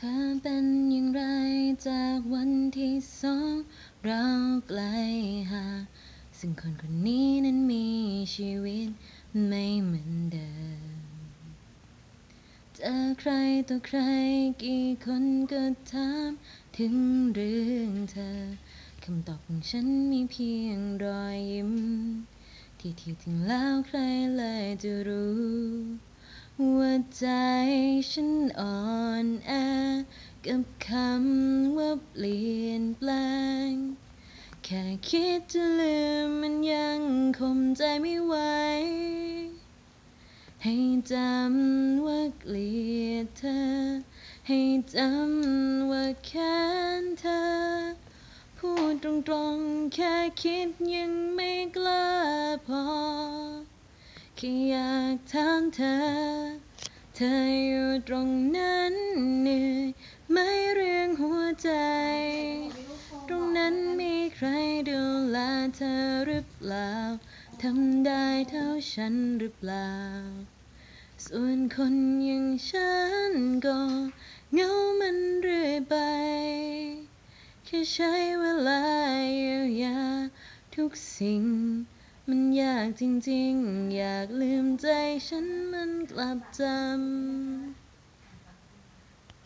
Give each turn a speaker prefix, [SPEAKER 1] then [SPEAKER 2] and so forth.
[SPEAKER 1] เธอเป็นอย่างไรจากวันที่สองเราไกลห่างซึ่งคนคนนี้นั้นมีชีวิตไม่เหมือนเดิมเจอใครต่อใครกี่คนก็ถามถึงเรื่องเธอคำตอบของฉันมีเพียงรอยยิ้ม ที่ที่จริงแล้วใครเลยจะรู้ ว่าใจฉันอ่อนแอกับคำว่าเปลี่ยนแปลง แค่คิดจะลืมมันยังคมใจไม่ไหว ให้จำว่าเกลียดเธอ ให้จำว่าแค้นเธอ พูดตรงๆ แค่คิดยังไม่กล้าพอ แค่อยากถามเธอ เธออยู่ตรงนั้นเหนื่อยไหมเรื่องหัวใจ ตรงนั้นมีใครดูแลเธอหรือเปล่า ทำได้เท่าฉันหรือเปล่า ส่วนคนอย่างฉันก็เหงามันเรื่อยไป แค่ใช้เวลาเยียวยาทุกสิ่ง มันยากจริงๆ อยากลืมใจฉันมันกลับจำ